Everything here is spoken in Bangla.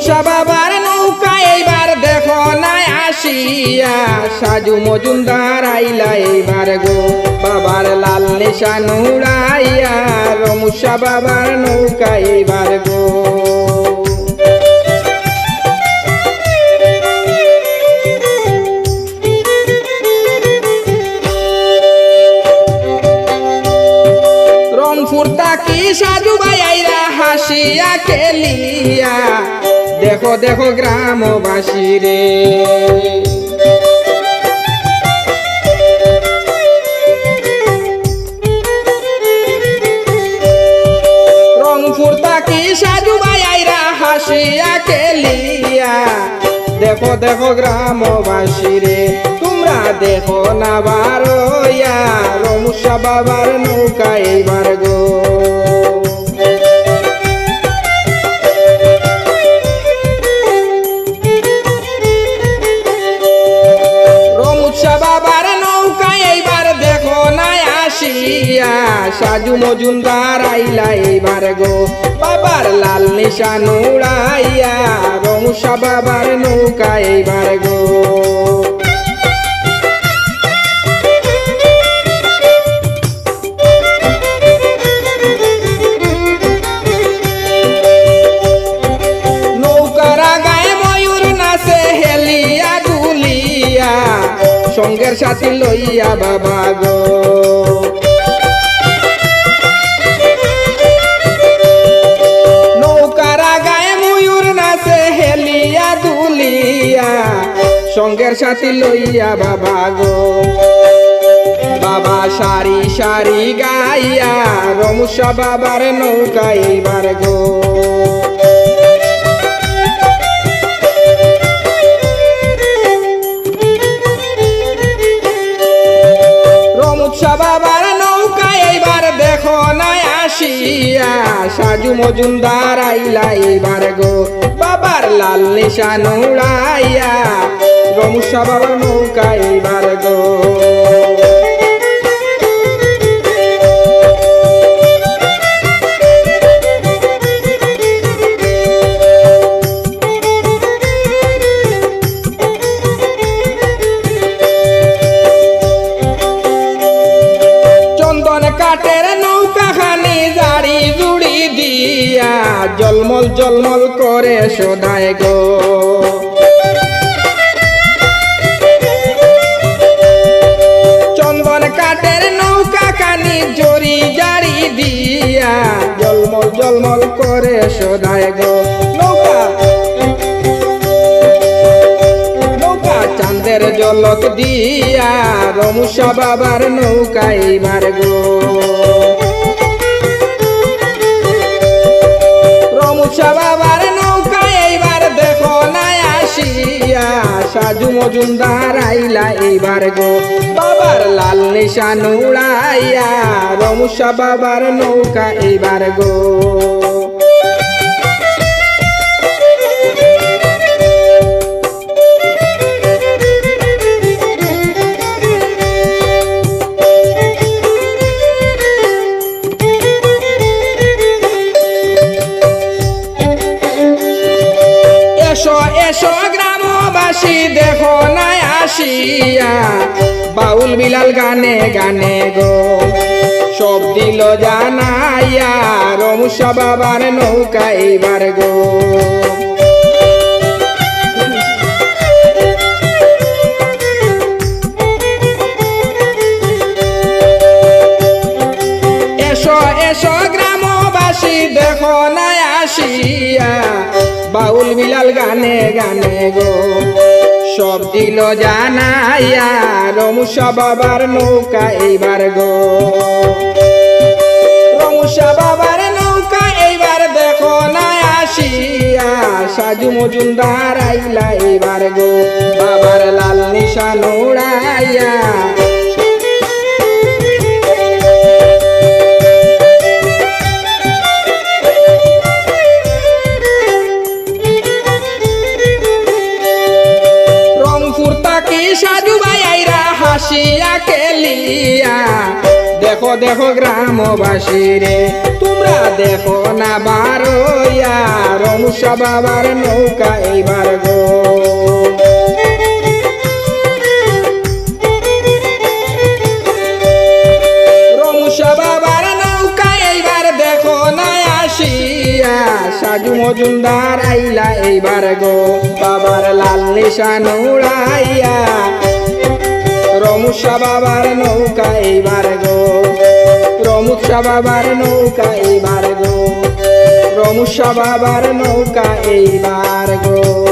বাবার নৌকা এইবার দেখো নাই আসিয়া। সাজু মজুমদার আইলা এইবার গো। বাবার লাল নিশান উড়াইয়া রমুষা বাবার নৌকা এইবার গো। রংপুর তাকি সাজু আইরা হাসিয়া খেলিয়া। দেখো দেখো গ্রামবাসী রে। দেখো দেখো গ্রামবাসী রে, তোমরা দেখো না বারোয়া রমুষা বাবার নৌকা এইবার সাজু মজুমদার আইলা এইবার গো। বাবার লাল নিশান উড়াইয়া রমুষা বাবার নৌকা এইবার গো। সঙ্গের সাথে লইয়া বাবা গো। সঙ্গের সাথে লইয়া বাবা গো। বাবা সারি সারি গাইয়া রমুষা বাবার নৌকা এইবার গো। সাজু মজুমদার আইলা এইবার গো। বাবার লাল নিশান উড়াইয়া রমুৎসা বাবার নৌকা এইবার গো নৌকা খানি জাড়ি জুড়ি দিয়া জলমল জলমল করে সদায় গো। জলমল করে সদায় গো। নৌকা। নৌকা চাঁদের জলক দিয়া রমুষা বাবার নৌকাই মার গো। মজুমদার আইলা এইবার গো। বাবার লাল নিশান উড়াইয়া রমুষা বাবার নৌকা এইবার গো। গ্রামবাসী দেখো নাই আসিয়া। বাউল বিলাল গানে গানে গো। সব দিল জানাইয়া রমুষা বাবার নৌকা এইবার গো। দেখো নাই আসিয়া। বাউল বিলাল গানে গানে গো। সব দিল জানাইয়া, রমুষা বাবার নৌকা এইবার গো। রমুষা বাবার নৌকা এইবার দেখো না আসিয়া, সাজু মজুমদার আইলা এইবার গো। বাবার লাল নিশান উড়াইয়া হাসিয়া খেলিয়া। দেখো দেখো গ্রামবাসী রে, তোমরা দেখো না বারোয়া রমুষা বাবার নৌকা এইবার গো। সাজু মজুমদার আইলা এইবার গো। বাবার লাল নিশান উড়াইয়া। রমুষা বাবার নৌকা এইবার গো। রমুষা বাবার নৌকা এইবার গো। রমুষা বাবার নৌকা এইবার গো।